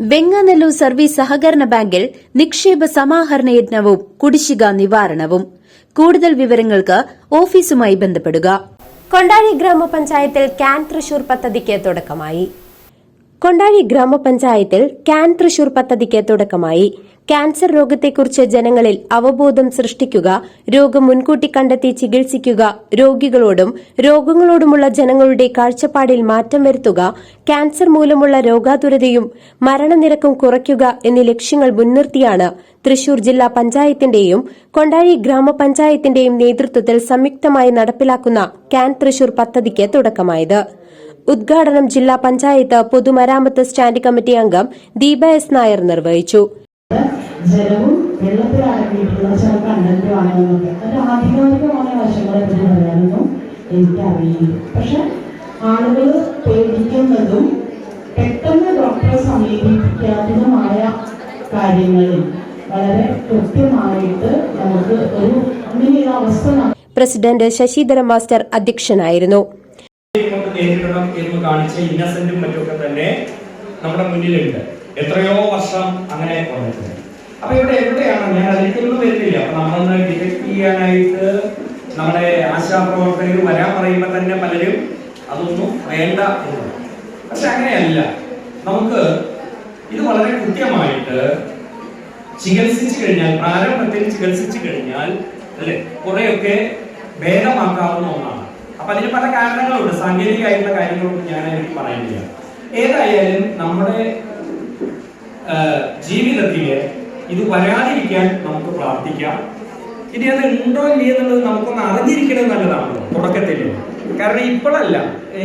Venganallur service സഹകരണ ബാങ്കിൽ നിക്ഷേപ സമാഹരണ യജ്ഞവും കുടിശ്ശിക നിവാരണവും. കൂടുതൽ വിവരങ്ങൾക്ക് ഓഫീസുമായി ബന്ധപ്പെടുക. കൊണ്ടാഴി ഗ്രാമപഞ്ചായത്തിൽ ക്യാൻ തൃശൂർ പദ്ധതിക്ക് തുടക്കമായി. കൊണ്ടാഴി ഗ്രാമപഞ്ചായത്തിൽ ക്യാൻ തൃശൂർ പദ്ധതിക്ക് തുടക്കമായി. ക്യാൻസർ രോഗത്തെക്കുറിച്ച് ജനങ്ങളിൽ അവബോധം സൃഷ്ടിക്കുക രോഗം മുൻകൂട്ടി കണ്ടെത്തി ചികിത്സിക്കുക രോഗികളോടും രോഗങ്ങളോടുമുള്ള ജനങ്ങളുടെ കാഴ്ചപ്പാടിൽ മാറ്റം വരുത്തുക ക്യാൻസർ മൂലമുള്ള രോഗാതുരതയും മരണനിരക്കും കുറയ്ക്കുക എന്നീ ലക്ഷ്യങ്ങൾ മുൻനിർത്തിയാണ് തൃശൂർ ജില്ലാ പഞ്ചായത്തിന്റെയും കൊണ്ടാഴി ഗ്രാമപഞ്ചായത്തിന്റെയും നേതൃത്വത്തിൽ സംയുക്തമായി നടപ്പിലാക്കുന്ന ക്യാൻ തൃശൂർ പദ്ധതിക്ക് തുടക്കമായത്. ഉദ്ഘാടനം ജില്ലാ പഞ്ചായത്ത് പൊതുമരാമത്ത് സ്റ്റാൻഡ് കമ്മിറ്റി അംഗം ദീപ എസ് നായർ നിർവഹിച്ചു. ജലവും വെള്ളത്തിൽ അടങ്ങിയിട്ടുള്ള ചില കണ്ടന്റുമാണെന്നൊക്കെ അതിന്റെ ആധികാരികമായ വശങ്ങളെ പറ്റി പറയാനൊന്നും എനിക്കറിയില്ല. പക്ഷെ ആളുകൾ പേടിക്കുന്നതും പെട്ടെന്ന് ഡോക്ടറെ സമീപിക്കാത്തതുമായ കാര്യങ്ങളിൽ വളരെ കൃത്യമായിട്ട് നമുക്ക് ഒരു അവസ്ഥ പ്രസിഡന്റ് ശശിധര മാസ്റ്റർ അധ്യക്ഷനായിരുന്നു. നേരിടണം എന്ന് കാണിച്ച ഇന്നസെന്റും മറ്റൊക്കെ തന്നെ നമ്മുടെ മുന്നിലുണ്ട്. എത്രയോ വർഷം അങ്ങനെ വന്നിട്ടുണ്ട്. അപ്പൊ ഇവിടെ എവിടെയാണ്? ഞാൻ അതിലേക്കൊന്നും വരുന്നില്ല. അപ്പൊ നമ്മളൊന്ന് ഡിറ്റക്ട് ചെയ്യാനായിട്ട് നമ്മുടെ ആശാപ്രവർത്തകർ വരാൻ പറയുമ്പോൾ തന്നെ പലരും അതൊന്നും വേണ്ട എന്ന്. പക്ഷെ അങ്ങനെയല്ല. നമുക്ക് ഇത് വളരെ കൃത്യമായിട്ട് ചികിത്സിച്ചു കഴിഞ്ഞാൽ പ്രാരംഭത്തിൽ ചികിത്സിച്ചു കഴിഞ്ഞാൽ അല്ലെ കുറെയൊക്കെ ഭേദമാക്കാവുന്ന ഒന്നാണ്. അപ്പൊ അതിന് പല കാരണങ്ങളുണ്ട്. സാങ്കേതികമായിട്ടുള്ള കാര്യങ്ങളൊന്നും ഞാൻ എനിക്ക് പറയുന്നില്ല ഏതായാലും നമ്മുടെ ജീവിതത്തിലെ ഇത് വരാതിരിക്കാൻ നമുക്ക് പ്രാർത്ഥിക്കാം. ഇനി അത് ഉണ്ടോ ഇല്ലേ എന്നുള്ളത് നമുക്കൊന്ന് അറിഞ്ഞിരിക്കുന്നത് നല്ലതാണ്. തുടക്കത്തിൽ കാരണം ഇപ്പോഴല്ല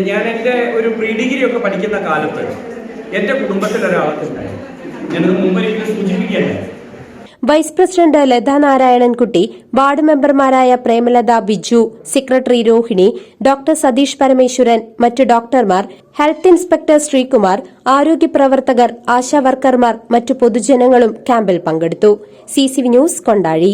ഞാൻ എന്റെ ഒരു പ്രീ ഡിഗ്രി ഒക്കെ പഠിക്കുന്ന കാലത്ത് എന്റെ കുടുംബത്തിൽ ഒരാൾക്കുണ്ടായി ഞാനത് മുമ്പൊരിക്കലും സൂചിപ്പിക്കല്ലേ vice president Latha Narayanankutty ward മെമ്പർമാരായ പ്രേമലത ബിജു സെക്രട്ടറി രോഹിണി ഡോക്ടർ സതീഷ് പരമേശ്വരൻ മറ്റ് ഡോക്ടർമാർ ഹെൽത്ത് ഇൻസ്പെക്ടർ ശ്രീകുമാർ ആരോഗ്യ പ്രവർത്തകർ ആശാ വർക്കർമാർ മറ്റു പൊതുജനങ്ങളും ക്യാമ്പിൽ പങ്കെടുത്തു. C News Kondazhi.